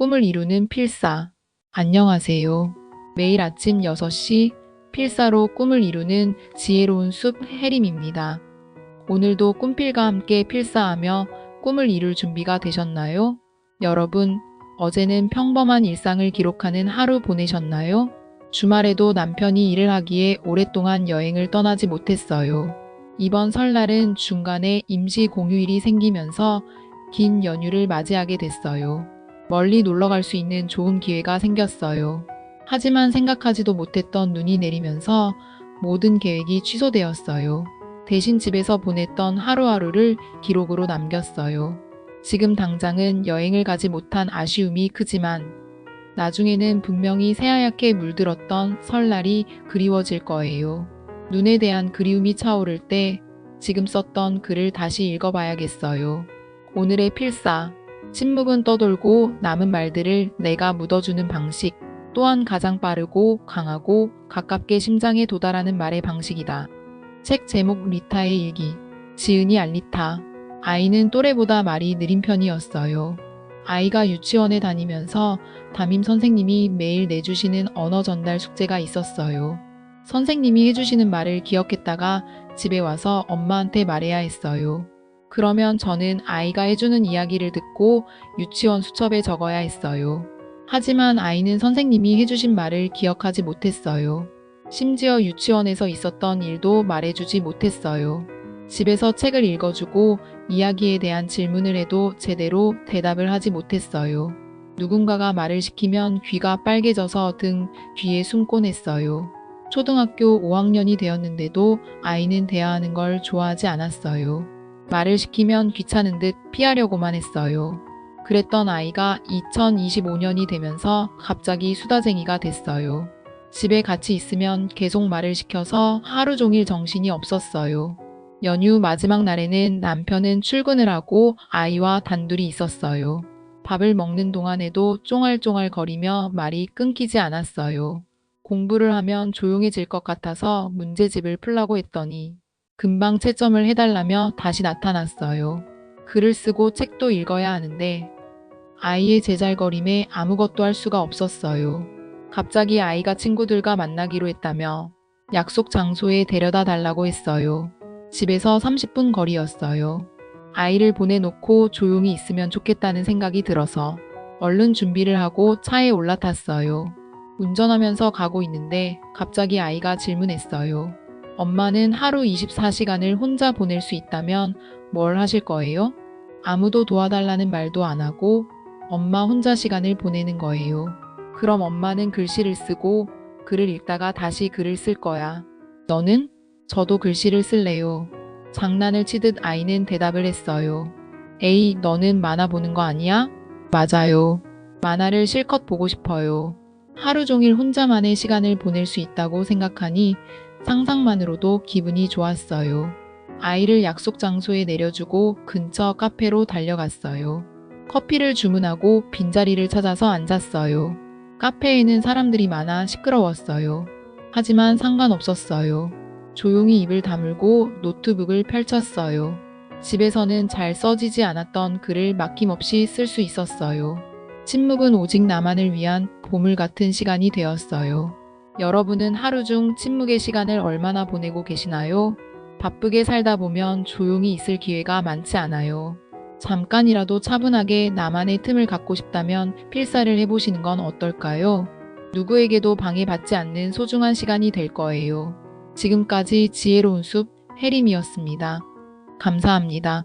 꿈을 이루는 필사. 안녕하세요. 매일 아침 6시 필사로 꿈을 이루는 지혜로운 숲 해림입니다. 오늘도 꿈필과 함께 필사하며 꿈을 이룰 준비가 되셨나요? 여러분, 어제는 평범한 일상을 기록하는 하루 보내셨나요? 주말에도 남편이 일을 하기에 오랫동안 여행을 떠나지 못했어요. 이번 설날은 중간에 임시 공휴일이 생기면서 긴 연휴를 맞이하게 됐어요. 멀리 놀러 갈 수 있는 좋은 기회가 생겼어요. 하지만 생각하지도 못했던 눈이 내리면서 모든 계획이 취소되었어요. 대신 집에서 보냈던 하루하루를 기록으로 남겼어요. 지금 당장은 여행을 가지 못한 아쉬움이 크지만 나중에는 분명히 새하얗게 물들었던 설날이 그리워질 거예요. 눈에 대한 그리움이 차오를 때 지금 썼던 글을 다시 읽어봐야겠어요. 오늘의 필사. 침묵은 떠돌고 남은 말들을 내가 묻어주는 방식. 또한 가장 빠르고 강하고 가깝게 심장에 도달하는 말의 방식이다. 책 제목 리타의 일기. 지은이 알리타. 아이는 또래보다 말이 느린 편이었어요. 아이가 유치원에 다니면서 담임 선생님이 매일 내주시는 언어 전달 숙제가 있었어요. 선생님이 해주시는 말을 기억했다가 집에 와서 엄마한테 말해야 했어요. 그러면 저는 아이가 해주는 이야기를 듣고 유치원 수첩에 적어야 했어요. 하지만 아이는 선생님이 해주신 말을 기억하지 못했어요. 심지어 유치원에서 있었던 일도 말해주지 못했어요. 집에서 책을 읽어주고 이야기에 대한 질문을 해도 제대로 대답을 하지 못했어요. 누군가가 말을 시키면 귀가 빨개져서 등 뒤에 숨곤 했어요. 초등학교 5학년이 되었는데도 아이는 대화하는 걸 좋아하지 않았어요. 말을 시키면 귀찮은 듯 피하려고만 했어요. 그랬던 아이가 2025년이 되면서 갑자기 수다쟁이가 됐어요. 집에 같이 있으면 계속 말을 시켜서 하루 종일 정신이 없었어요. 연휴 마지막 날에는 남편은 출근을 하고 아이와 단둘이 있었어요. 밥을 먹는 동안에도 쫑알쫑알 거리며 말이 끊기지 않았어요. 공부를 하면 조용해질 것 같아서 문제집을 풀라고 했더니 금방 채점을 해달라며 다시 나타났어요. 글을 쓰고 책도 읽어야 하는데 아이의 제잘거림에 아무것도 할 수가 없었어요. 갑자기 아이가 친구들과 만나기로 했다며 약속 장소에 데려다 달라고 했어요. 집에서 30분 거리였어요. 아이를 보내놓고 조용히 있으면 좋겠다는 생각이 들어서 얼른 준비를 하고 차에 올라탔어요. 운전하면서 가고 있는데 갑자기 아이가 질문했어요. 엄마는 하루 24시간을 혼자 보낼 수 있다면 뭘 하실 거예요? 아무도 도와달라는 말도 안 하고 엄마 혼자 시간을 보내는 거예요. 그럼 엄마는 글씨를 쓰고 글을 읽다가 다시 글을 쓸 거야. 너는? 저도 글씨를 쓸래요. 장난을 치듯 아이는 대답을 했어요. 에이, 너는 만화 보는 거 아니야? 맞아요. 만화를 실컷 보고 싶어요. 하루 종일 혼자만의 시간을 보낼 수 있다고 생각하니 상상만으로도 기분이 좋았어요. 아이를 약속 장소에 내려주고 근처 카페로 달려갔어요. 커피를 주문하고 빈자리를 찾아서 앉았어요. 카페에는 사람들이 많아 시끄러웠어요. 하지만 상관없었어요. 조용히 입을 다물고 노트북을 펼쳤어요. 집에서는 잘 써지지 않았던 글을 막힘없이 쓸 수 있었어요. 침묵은 오직 나만을 위한 보물 같은 시간이 되었어요. 여러분은 하루 중 침묵의 시간을 얼마나 보내고 계시나요? 바쁘게 살다 보면 조용히 있을 기회가 많지 않아요. 잠깐이라도 차분하게 나만의 틈을 갖고 싶다면 필사를 해보시는 건 어떨까요? 누구에게도 방해받지 않는 소중한 시간이 될 거예요. 지금까지 지혜로운 숲 해림이었습니다. 감사합니다.